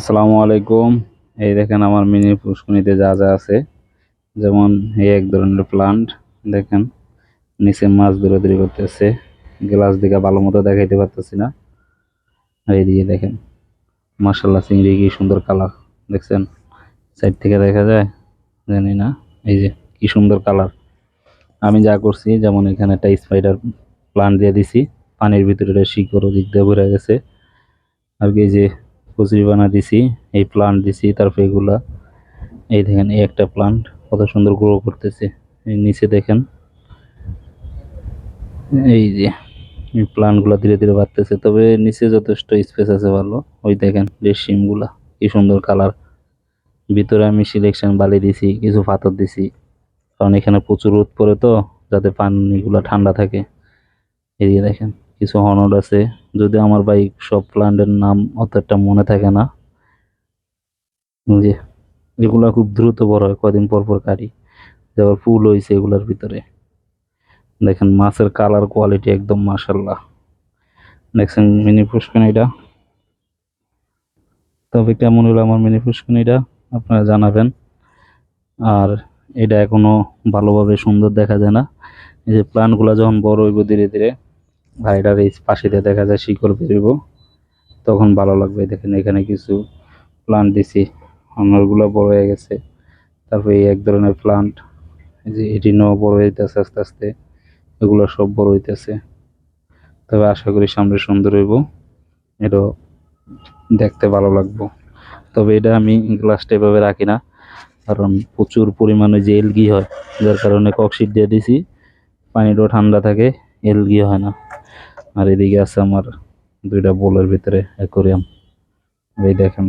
আসসালামু আলাইকুম। এই দেখেন আমার মিনি পুষ্কনিতে যা যা আছে। যেমন এই এক ধরনের প্লান্ট দেখেন। নিচে মাছ দৌড়াদৌড়ি করতেছে। গ্লাস দিকে ভালো মতো দেখাইতে পারতেছি না। আর এইদিকে দেখেন মার্শাল্লাহ চিংড়ি কি সুন্দর কালার দেখছেন? সাইড থেকে দেখা যায়? জানি না। এই যে, কি সুন্দর কালার আমি যা করছি, যেমন এখানে একটা স্পাইডার প্লান্ট দিয়ে দিছি। পানির ভিতরে শিকড় দিক দিয়ে ভরে গেছে। আর কি এই যে কচুরি বানা দিছি, এই প্লান্ট দিছি, তারপর এগুলা, এই দেখেন, এই একটা প্লান্ট কত সুন্দর গ্রো করতেছে। এই নিচে দেখেন, এই যে, এই প্লান্টগুলো ধীরে ধীরে বাড়তেছে, তবে নিচে যথেষ্ট স্পেস আছে ভালো। ওই দেখেন, যে শিমগুলা কি সুন্দর কালার ভিতরে আমি সিলেকশন বালি দিছি, কিছু পাথর দিছি, কারণ এখানে প্রচুর রোদ পড়ে তো, যাতে পানিগুলো ঠান্ডা থাকে। এদিকে দেখেন কিছু হনড আছে। যদি আমার বাইক সব প্লান্টের নাম অতটা মনে থাকে না, যে এগুলা খুব দ্রুত বড় হয়, কদিন পর পর কাটি। যেমন ফুল হয়েছে এগুলার ভিতরে। দেখেন, মাছের কালার কোয়ালিটি একদম মাসাল্লাহ দেখছেন মিনি পুষ্কনিটা তবে কেমন হলো আমার মিনি পুষ্কনিটা আপনারা জানাবেন। আর এটা এখনও ভালোভাবে সুন্দর দেখা যায় না। এই যে প্লান্টগুলো যখন বড় হইব ধীরে ধীরে এটার এই পাশে দিয়ে দেখা যায় শিকড় বেরোব। তখন ভালো লাগবে। দেখেন এখানে কিছু প্লান্ট দিছি। অন্যগুলো বড় হয়ে গেছে। তারপরে এই এক ধরনের প্লান্ট যে এটি নও বড় হইতেছে আস্তে আস্তে, এগুলো সব বড় হইতেছে। তবে আশা করি সামনে সুন্দর হইব। এটাও দেখতে ভালো লাগবো। তবে এটা আমি গ্লাসটা এভাবে রাখি না। কারণ প্রচুর পরিমাণে যে এলগি হয়, যার কারণে ককশিট দিয়ে দিছি। পানিটাও ঠান্ডা থাকে এলগি হয় না। আর এদিকে আছে আমার দুইটা বোলের ভিতরে অ্যাকোরিয়াম। এই দেখেন।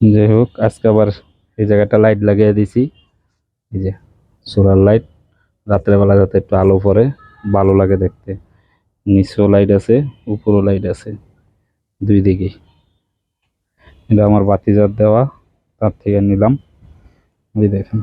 যাই হোক, আজকে আবার এই জায়গাটা লাইট লাগিয়ে দিছি। এই যে সোলার লাইট রাত্রেবেলা যাতে একটু আলো পড়ে, ভালো লাগে দেখতে। নিচেও লাইট আছে, উপরও লাইট আছে, দুই দিকেই এটা আমার বাতিজার দেওয়া, তার থেকে নিলাম। এই দেখেন।